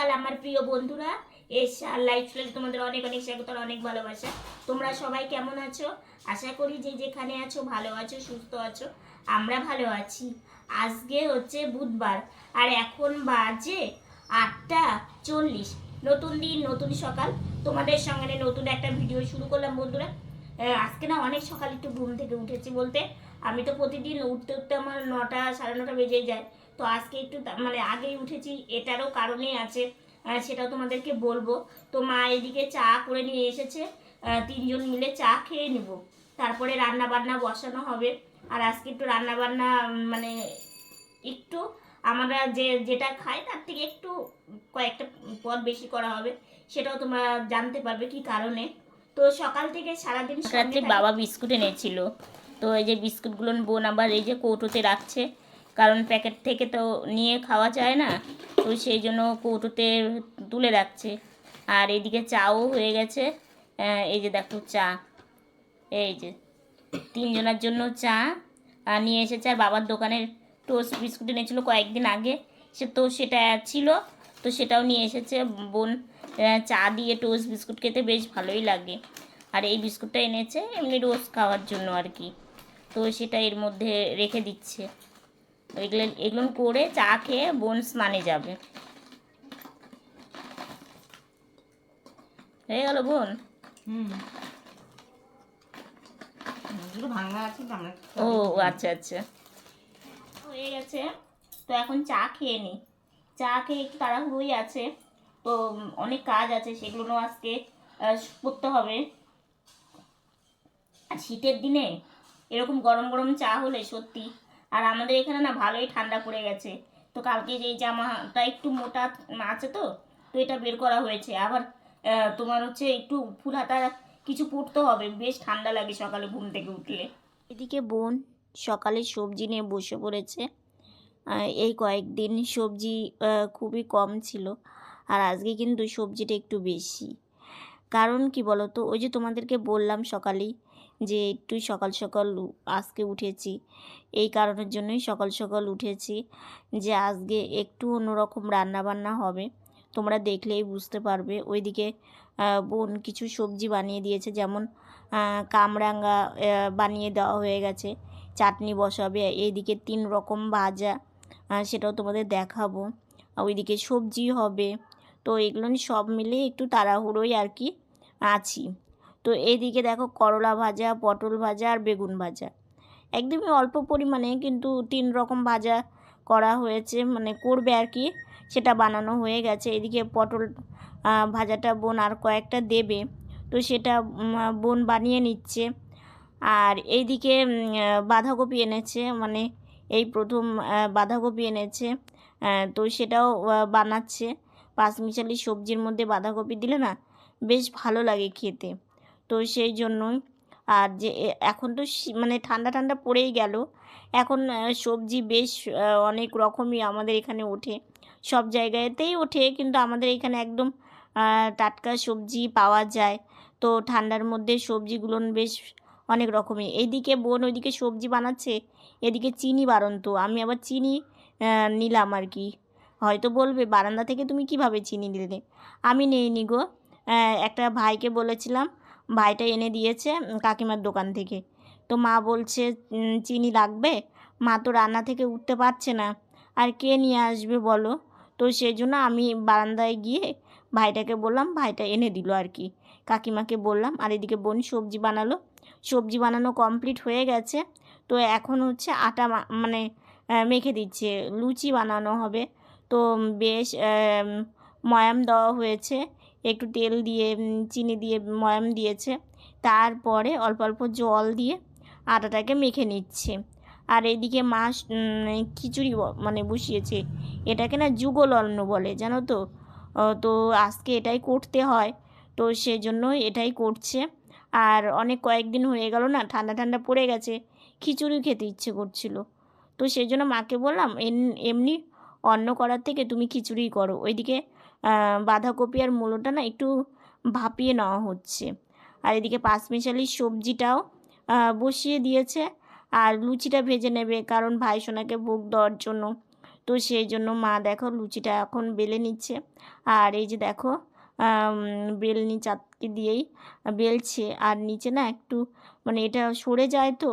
সকাল আমার প্রিয় বন্ধুরা, এসা লাইফ স্টাইল তোমাদের অনেক অনেক স্বাগত আর অনেক ভালোবাসা। তোমরা সবাই কেমন আছো? আশা করি যে যেখানে আছো, ভালো আছো, সুস্থ আছো, আমরা ভালো আছি। আজকে হচ্ছে বুধবার, আর এখন বাজে আটটা চল্লিশ। নতুন দিন, নতুন সকাল। তোমাদের সঙ্গে নতুন একটা ভিডিও শুরু করলাম বন্ধুরা। আজকে না অনেক সকাল একটু ঘুম থেকে উঠেছি বলতে। আমি তো প্রতিদিন উঠতে উঠতে আমার নটা সাড়ে নটা বেজে যায়। তো আজকে একটু মানে আগেই উঠেছি এটারও কারণেই আছে সেটাও তোমাদেরকে বলব। তো মা এদিকে চা করে নিয়ে এসেছে তিনজন মিলে চা খেয়ে নেব। তারপরে রান্না বান্না বসানো হবে। আর আজকে একটু রান্না বান্না মানে একটু আমরা যে যেটা খাই তার থেকে একটু কয়েকটা পদ বেশি করা হবে সেটাও তোমরা জানতে পারবে কি কারণে। তো সকাল থেকে সারাদিন রাত্রে বাবা বিস্কুট এনেছিল। তো এই যে বিস্কুটগুলো বোন আবার এই যে কৌটোতে রাখছে কারণ প্যাকেট থেকে তো নিয়ে খাওয়া যায় না তো সেই জন্য কৌটোতে তুলে রাখছে। আর এদিকে চাও হয়ে গেছে এই যে দেখো চা এই যে তিনজনের জন্য চা আহ, নিয়ে এসেছে আর বাবার দোকানের টোস্ট বিস্কুট এনেছিল কয়েকদিন আগে সে তো সেটা ছিল তো সেটাও নিয়ে এসেছে বোন চা দিয়ে টোস্ট বিস্কুট খেতে বেশ ভালোই লাগে। আর এই বিস্কুটটা এনেছে এমনি রোজ খাওয়ার জন্য আর কি। তো সেটা এর মধ্যে রেখে দিচ্ছে। এগুলো এগুলো করে চা খেয়ে বোন স্নানে যাবে। হয়ে গেল বোন? হুম। ভাঙা আছে তো ও আচ্ছা আচ্ছা। হয়ে গেছে। তো এখন চা খেয়ে নিই চা খেয়ে একটু তাড়াহুড়োই আছে। তো অনেক কাজ আছে সেগুলো আজকে করতে হবে। আর শীতের দিনে এরকম গরম গরম চা হলে সত্যি। আর আমাদের এখানে না ভালোই ঠান্ডা পড়ে গেছে। তো কালকে যে এই জামাটা একটু মোটা আছে তো তো এটা বের করা হয়েছে। আবার তোমার হচ্ছে একটু ফুল হাতা কিছু পরতে হবে। বেশ ঠান্ডা লাগে সকালে ঘুম থেকে উঠলে। এদিকে বোন সকালে সবজি নিয়ে বসে পড়েছে। এই কয়েকদিন সবজি খুবই কম ছিল। আর আজকে কিন্তু সবজিটা একটু বেশি। কারণ কি বলো তো ওই যে তোমাদেরকে বললাম সকালেই যে একটু সকাল সকাল আজকে উঠেছি। এই কারণের জন্যই সকাল সকাল উঠেছি যে আজকে একটু অন্যরকম রান্না বান্না হবে। তোমরা দেখলেই বুঝতে পারবে। ওইদিকে বোন কিছু সবজি বানিয়ে দিয়েছে। যেমন কামরাঙ্গা বানিয়ে দেওয়া হয়ে গেছে। চাটনি বসাবে। এইদিকে তিন রকম ভাজা সেটাও তোমাদের দেখাবো। ওইদিকে সবজি হবে। তো এগুলো সব মিলে একটু তাড়াহুড়োই আর কি আছি। তো এইদিকে দেখো করলা ভাজা, পটল ভাজা আর বেগুন ভাজা। একদমই অল্প পরিমাণে কিন্তু তিন রকম ভাজা করা হয়েছে মানে করবে আর কি, সেটা বানানো হয়ে গেছে। এদিকে পটল ভাজাটা বোন আর কয়েকটা দেবে, তো সেটা বোন বানিয়ে নিচ্ছে। আর এইদিকে বাঁধাকপি এনেছে মানে এই প্রথম বাঁধাকপি এনেছে তো সেটাও বানাচ্ছে। পাঁচমিশালি সবজির মধ্যে বাঁধাকপি দিলে না বেশ ভালো লাগে খেতে। তো সেই জন্যই। আর যে এখন তো মানে ঠান্ডা ঠান্ডা পড়েই গেল। এখন সবজি বেশ অনেক রকমই আমাদের এখানে ওঠে। সব জায়গাতেই ওঠে কিন্তু আমাদের এখানে একদম টাটকা সবজি পাওয়া যায়। তো ঠান্ডার মধ্যে সবজিগুলো বেশ অনেক রকমের এইদিকে বোন ওইদিকে সবজি বানাচ্ছে, এদিকে চিনি বাড়ন্ত। আমি আবার চিনি নিলাম আর কি। হয়তো বলবে, বারান্দা থেকে তুমি কীভাবে চিনি নিলে? আমি নেইনি গো। একটা ভাইকে বলেছিলাম ভাইটা এনে দিয়েছে কাকিমার দোকান থেকে। তো মা বলছে চিনি লাগবে? মা তো রান্না থেকে উঠতে পারছে না। আর কে নিয়ে আসবে বলো? তো সেই জন্য আমি বারান্দায় গিয়ে ভাইটাকে বললাম, ভাইটা এনে দিল আর কি। কাকিমাকে বললাম, আর এদিকে বোন সবজি বানালো। সবজি বানানো কমপ্লিট হয়ে গেছে। তো এখন হচ্ছে আটা মানে মেখে দিচ্ছে। লুচি বানানো হবে। তো বেশ ময়াম দেওয়া হয়েছে। একটু তেল দিয়ে চিনি দিয়ে, ময়াম দিয়েছে। তারপরে অল্প অল্প জল দিয়ে আটাটাকে মেখে নিচ্ছে। আর এদিকে মাছ খিচুড়ি মানে বসিয়েছে। এটাকে না যুগল অন্ন বলে, জানো তো? তো আজকে এটাই করতে হয়। তো সেজন্য এটাই করছে। আর অনেক কয়েকদিন হয়ে গেল না, ঠান্ডা ঠান্ডা পড়ে গেছে। খিচুড়ি খেতে ইচ্ছে করছিল। তো সেই জন্য মাকে বললাম এমনি অন্ন করার থেকে তুমি খিচুড়ি করো। ওইদিকে বাঁধাকপি আর মূলোটা না একটু ভাপিয়ে নেওয়া হচ্ছে। আর এদিকে পাঁচমিশালি সবজিটাও বসিয়ে দিয়েছে। আর লুচিটা ভেজে নেবে, কারণ ভাই সোনাকে ভোগ দেওয়ার জন্য। তো সেই জন্য মা দেখো লুচিটা এখন বেলে নিচ্ছে। আর এই যে দেখো বেলনি চাতকে দিয়েই বেলছে। আর নিচে না একটু মানে এটা সরে যায় তো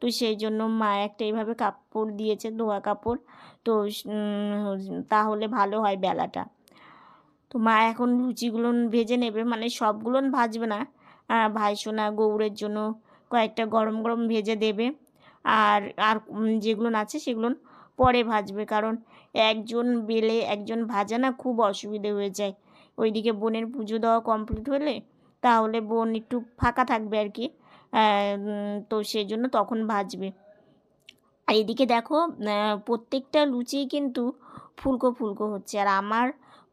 তো সেই জন্য মা একটা এইভাবে কাপড় দিয়েছে, ধোয়া কাপড়। তো তাহলে ভালো হয় বেলাটা। তো মা এখন লুচিগুলো ভেজে নেবে মানে সবগুলো ভাজবে না। ভাইসোনা গৌড়ের জন্য কয়েকটা গরম গরম ভেজে দেবে। আর আর যেগুলো আছে সেগুলো পরে ভাজবে, কারণ একজন বেলে একজন ভাজা না খুব অসুবিধে হয়ে যায়। ওইদিকে বোনের পুজো দেওয়া কমপ্লিট হলে তাহলে বোন একটু ফাঁকা থাকবে আর কি। তো সেই জন্য তখন ভাজবে। আর এদিকে দেখো প্রত্যেকটা লুচি কিন্তু ফুলকো ফুলকো হচ্ছে। আর আমার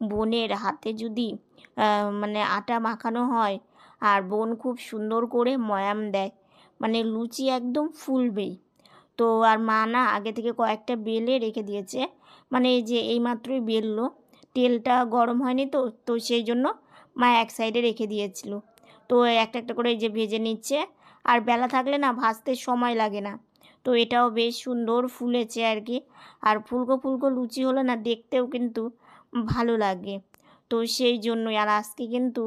বোনের হাতে যদি মানে আটা মাখানো হয় আর বোন খুব সুন্দর করে ময়াম দেয় মানে লুচি একদম ফুলবেই। তো আর মা না আগে থেকে কয়েকটা বেলে রেখে দিয়েছে মানে এই যে এইমাত্রই বেললো, তেলটা গরম হয়নি তো তো সেই জন্য মা এক সাইডে রেখে দিয়েছিল। তো একটা একটা করে এই যে ভেজে নিচ্ছে, আর বেলা থাকলে না ভাজতে সময় লাগে না। তো এটাও বেশ সুন্দর ফুলেছে আর কি, আর ফুলকো ফুলকো লুচি হলে না দেখতেও কিন্তু ভালো লাগে। তো সেই জন্যই। আর আজকে কিন্তু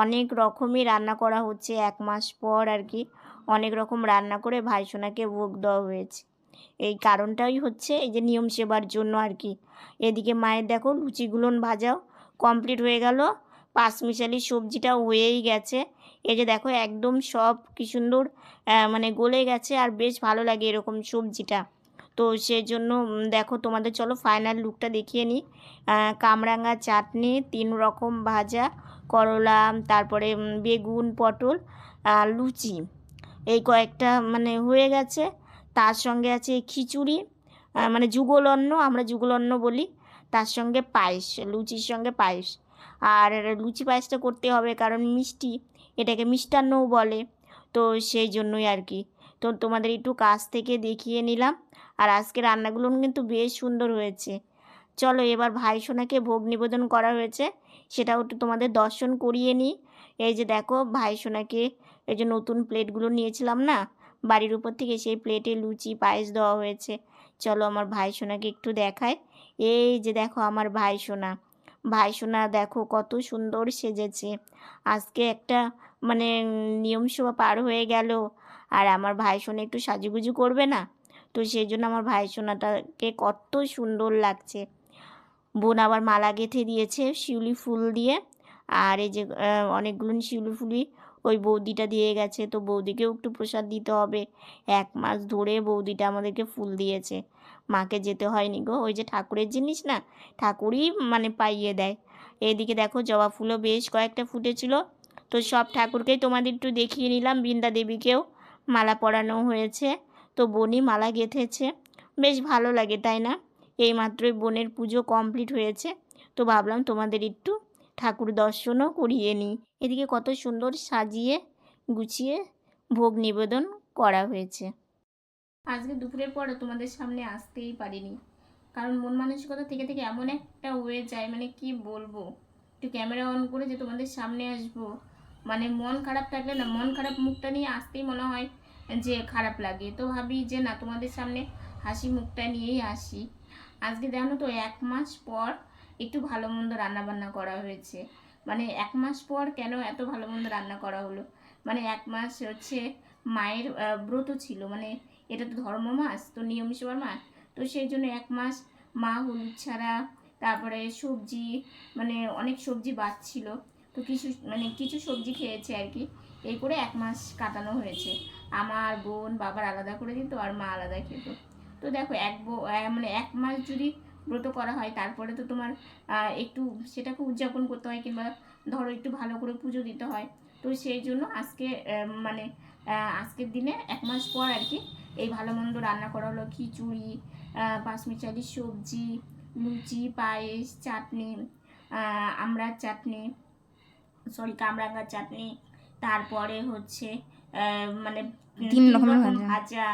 অনেক রকমই রান্না করা হচ্ছে। এক মাস পর আর কি অনেক রকম রান্না করে ভাইসোনাকে ভোগ দেওয়া হয়েছে। এই কারণটাই হচ্ছে এই যে নিয়ম সেবার জন্য আর কি এদিকে মায়ের দেখো লুচিগুলোন ভাজাও কমপ্লিট হয়ে গেল। পাঁচমিশালি সবজিটাও হয়েই গেছে। এই যে দেখো একদম সব কি সুন্দর মানে গলে গেছে। আর বেশ ভালো লাগে এরকম সবজিটা। তো সেই জন্য দেখো তোমাদের চলো ফাইনাল লুকটা দেখিয়ে নিই। কামরাঙা চাটনি, তিন রকম ভাজা, করলা, তারপরে বেগুন, পটল লুচি। এই কয়েকটা মানে হয়ে গেছে। তার সঙ্গে আছে খিচুড়ি মানে যুগল অন্ন আমরা যুগল অন্ন বলি। তার সঙ্গে পায়েস, লুচির সঙ্গে পায়েস। আর লুচি পায়েসটা করতে হবে কারণ মিষ্টি, এটাকে মিষ্টান্নও বলে। তো সেই জন্যই আর কি। তো তোমাদের একটু কাছ থেকে দেখিয়ে নিলাম। আর আজকে রান্নাগুলো কিন্তু বেশ সুন্দর হয়েছে। চলো এবার ভাই সোনাকে ভোগ নিবেদন করা হয়েছে। সেটাও একটু তোমাদের দর্শন করিয়ে নিই। এই যে দেখো, ভাই সোনাকে এই যে নতুন প্লেটগুলো নিয়েছিলাম না, বাড়ির উপর থেকে সেই প্লেটে লুচি, পায়েস দেওয়া হয়েছে। চলো আমার ভাই সোনাকে একটু দেখায় এই যে দেখো আমার ভাই সোনা। ভাই সোনা দেখো কত সুন্দর সেজেছে। আজকে একটা মানে নিয়ম সভা পার হয়ে গেল। আর আমার ভাই সোনা একটু সাজুগুজু করবে না? তো সেই জন্য আমার ভাই সোনাটাকে কত সুন্দর লাগছে। বোন আবার মালা গেঁথে দিয়েছে শিউলি ফুল দিয়ে। আর এই যে অনেকগুলো শিউলি ফুলি ওই বৌদিটা দিয়ে গেছে। তো বৌদিকেও একটু প্রসাদ দিতে হবে। এক মাস ধরে বৌদিটা আমাদেরকে ফুল দিয়েছে। মাকে যেতে হয়নি গো। ওই যে ঠাকুরের জিনিস না, ঠাকুরই মানে পাইয়ে দেয়। এদিকে দেখো জবা ফুলও বেশ কয়েকটা ফুটেছিল। তো সব ঠাকুরকেই তোমাদের একটু দেখিয়ে নিলাম। বৃন্দা দেবীকেও মালা পরানো হয়েছে। তো বোনই মালা গেঁথেছে। বেশ ভালো লাগে, তাই না? এই মাত্রই বোনের পুজো কমপ্লিট হয়েছে। তো ভাবলাম তোমাদের একটু ঠাকুর দর্শনও করিয়ে নিই। এদিকে কত সুন্দর সাজিয়ে গুছিয়ে ভোগ নিবেদন করা হয়েছে। আজকে দুপুরের পরে তোমাদের সামনে আসতেই পারিনি। কারণ মন মানসিকতা থেকে থেকে এমন একটা হয়ে যায় মানে কি বলব? একটু ক্যামেরা অন করে যে তোমাদের সামনে আসব। মানে মন খারাপ থাকলে না, মন খারাপ মুখটা নিয়ে আসতেই মনে হয় যে খারাপ লাগে। তো ভাবি যে না, তোমাদের সামনে হাসি মুখটা নিয়েই আসি। আজকে জানো তো, এক মাস পর একটু ভালো মন্দ রান্না বান্না করা হয়েছে। মানে এক মাস পর কেন এত ভালো মন্দ রান্না করা হলো? মানে এক মাস হচ্ছে মায়ের ব্রত ছিল। মানে এটা তো ধর্ম মাস, তো নিয়ম সেবার মাস। তো সেই জন্য এক মাস মা হলুদ ছাড়া, তারপরে সবজি মানে অনেক সবজি বাঁচছিল। তো কিছু মানে কিছু সবজি খেয়েছে আর কি। এই করে এক মাস কাটানো হয়েছে। আমার বোন, বাবার আলাদা করে দিত আর মা আলাদা খেত। তো দেখো এক মানে এক মাস যদি ব্রত করা হয়, তারপরে তো তোমার একটু সেটাকে উদযাপন করতে হয় কিংবা ধরো একটু ভালো করে পুজো দিতে হয়। তো সেই জন্য আজকে মানে আজকের দিনে এক মাস পর আর কি এই ভালো মন্দ রান্না করা হলো। খিচুড়ি পাঁচমিশালি সবজি, লুচি, পায়েস, চাটনি আমড়ার চাটনি, সরি কামরাঙ্গার চাটনি, তারপরে হচ্ছে মানে তিন রকমের ভাজা। ভাজা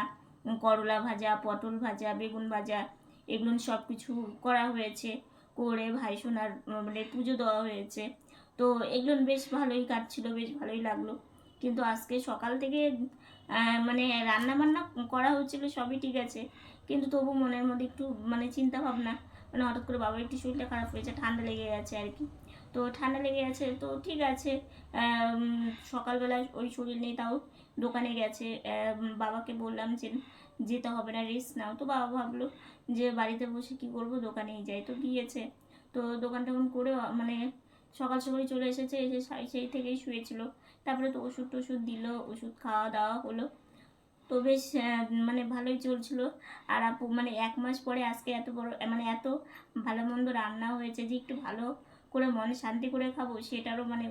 করলা ভাজা পটল ভাজা বেগুন ভাজা এগুলো সব কিছু করা হয়েছে। করে ভাই সোনার মানে পুজো দেওয়া হয়েছে। তো এগুলো বেশ ভালোই কাটছিল বেশ ভালোই লাগল। কিন্তু আজকে সকাল থেকে মানে রান্না বান্না করা হচ্ছিল সবই ঠিক আছে। কিন্তু তবু মনের মধ্যে একটু মানে চিন্তা ভাবনা মানে হঠাৎ করে বাবার একটু শরীরটা খারাপ হয়েছে ঠান্ডা লেগে গেছে আর কি। তো ঠান্ডা লেগে গেছে তো ঠিক আছে। সকালবেলা ওই শরীর নেই তাও। দোকানে গেছে বাবাকে বললাম যে, যেতে হবে না রেস্ট নাও। তো বাবা ভাবলো যে, বাড়িতে বসে কি করব? দোকানেই যাই। তো গিয়েছে। তো দোকান টোকান করে মানে সকাল সকালই চলে এসেছে। এসে সেই থেকেই শুয়েছিল। তারপরে তো ওষুধ টষুধ দিল, ওষুধ খাওয়া দাওয়া হলো। তো বেশ মানে ভালোই চলছিল। আর আপু মানে এক মাস পরে আজকে এত বড় মানে এত ভালো মন্দ রান্না হয়েছে যে, একটু ভালো করে মনে শান্তি করে খাব, সেটারও মানে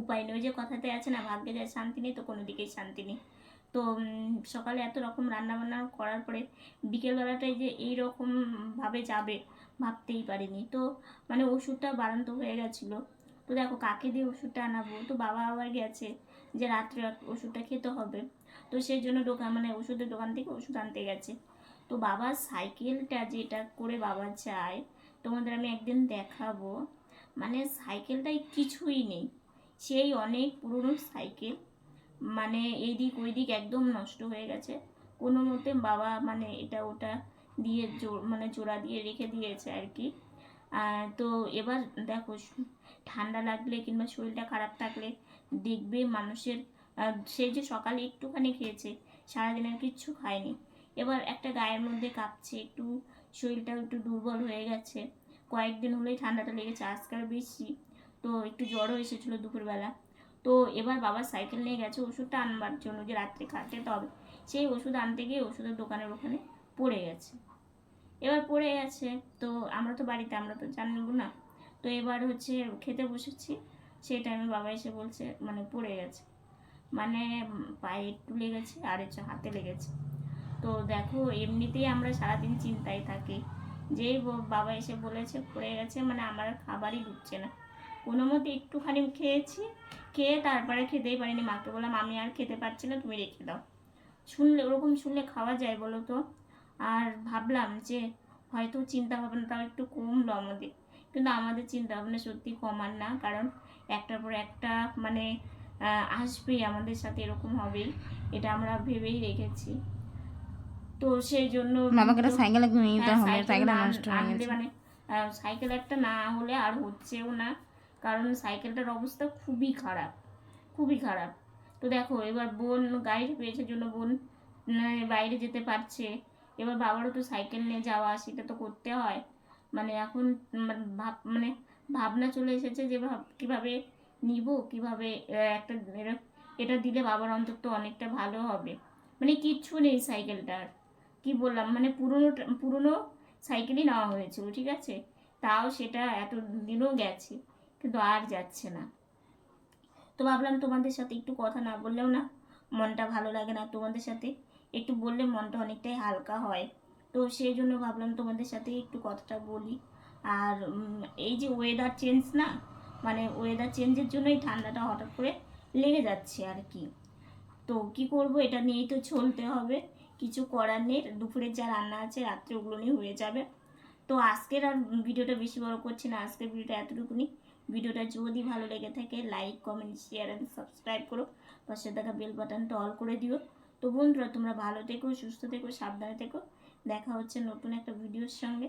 উপায় নেই। যে কথাতে আছে না, ভাগ্যে যায় শান্তি নেই তো কোনো দিকেই শান্তি নেই। তো সকালে এত রকম রান্না বান্না করার পরে বিকেলবেলাটায় যে এই ভাবে যাবে ভাবতেই পারিনি। তো মানে ওষুধটা বাড়ান্ত হয়ে গেছিল। তো দেখো কাকে দিয়ে ওষুধটা আনাবো? তো বাবা আবার গেছে যে রাত্রে ওষুধটা খেতে হবে। তো সেই জন্য দোকান মানে ওষুধের দোকান থেকে ওষুধ আনতে গেছে। তো বাবার সাইকেলটা যেটা করে বাবা যায়, তোমাদের আমি একদিন দেখাবো। মানে সাইকেলটায় কিছুই নেই। সেই অনেক পুরনো সাইকেল। মানে এই এইদিক ওইদিক একদম নষ্ট হয়ে গেছে। কোনো মতে বাবা মানে এটা ওটা দিয়ে মানে জোড়া দিয়ে রেখে দিয়েছে আর কি। তো এবার দেখো ঠান্ডা লাগলে কিংবা শরীরটা খারাপ থাকলে দেখবে মানুষের আহ, সে যে সকালে একটুখানি খেয়েছে সারাদিন আর কিচ্ছু খায়নি। এবার একটা গায়ের মধ্যে কাঁপছে একটু শরীরটাও একটু দুর্বল হয়ে গেছে। কয়েকদিন হলেই ঠান্ডাটা লেগেছে আজকাল বেশি। তো একটু জ্বরও এসেছিল দুপুরবেলা। তো এবার বাবা সাইকেল নিয়ে গেছে ওষুধটা আনবার জন্য যে রাত্রে খাটতে হবে সেই ওষুধ আনতে গিয়ে ওষুধের দোকানের ওখানে পড়ে গেছে। এবার পড়ে গেছে, তো আমরা তো বাড়িতে, আমরা তো জানব না। তো এবার হচ্ছে খেতে বসেছি, সেই টাইমে বাবা এসে বলছে মানে পড়ে গেছে। মানে পায়ে একটু লেগেছে, আর হচ্ছে হাতে লেগেছে। তো দেখো, এমনিতেই আমরা সারাদিন চিন্তায় থাকি। যেই বাবা এসে বলেছে, পড়ে গেছে মানে আমার খাবারই ঢুকছে না। কোনো মতে একটুখানি খেয়েছি খেয়ে তারপরে খেতেই পারিনি। মাকে বললাম আমি আর খেতে পারছি না তুমি রেখে দাও। শুনলে ওরকম শুনলে খাওয়া যায় বলো তো। আর ভাবলাম যে হয়তো চিন্তা ভাবনাটাও একটু কমলো আমাদের। কিন্তু আমাদের চিন্তা ভাবনা সত্যি কমার না কারণ একটার পর একটা মানে আসবেই আমাদের সাথে এরকম হবেই। এটা আমরা ভেবেই রেখেছি। তো সেই জন্য বাবাকে একটা সাইকেল নিতে হ্যাঁ, হবে সাইকেল নষ্ট হয়ে গেছে। মানে সাইকেল একটা না হলে আর হচ্ছেও না। কারণ সাইকেলটার অবস্থা খুবই খারাপ খুবই খারাপ। তো দেখো এবার বোন গাড়ি পেয়েছে জন্য বোন বাইরে যেতে পারছে। এবার বাবারও তো সাইকেল নিয়ে যাওয়া সেটা তো করতে হয়। মানে এখন উম, ভাব মানে ভাবনা চলে এসেছে যে ভাব- কীভাবে নিব কীভাবে একটা এটা দিলে বাবার অন্তত অনেকটা ভালো হবে। মানে কিচ্ছু নেই সাইকেলটার। কি বললাম মানে পুরনো পুরনো সাইকেলই নেওয়া হয়েছিল ঠিক আছে? তাও সেটা এত দিনও গেছে। কিন্তু আর যাচ্ছে না। তো ভাবলাম তোমাদের সাথে একটু কথা না বললেও না মনটা ভালো লাগে না তোমাদের সাথে। একটু বললে মনটা অনেকটাই হালকা হয়। তো সেই জন্য ভাবলাম তোমাদের সাথে একটু কথাটা বলি। আর এই যে ওয়েদার চেঞ্জ না মানে ওয়েদার চেঞ্জের জন্যই ঠান্ডাটা হঠাৎ করে লেগে যাচ্ছে আর কি। তো কি করব এটা নিয়েই তো চলতে হবে। কিছু করার নেই, দুপুরের যা রান্না আছে রাত্রে ওগুলো নিয়ে হয়ে যাবে। তো আজকের আর ভিডিওটা বেশি বড় করছি না, আজকের ভিডিওটা এতটুকুনি। ভিডিওটা যদি ভালো লেগে থাকে like comment share and subscribe করো। পাশে থাকা বেল বাটনটা অল করে দিও। তো বন্ধুরা, তোমরা ভালো থেকো, সুস্থ থেকো, সাবধানে থেকো। দেখা হচ্ছে নতুন একটা ভিডিওর সঙ্গে।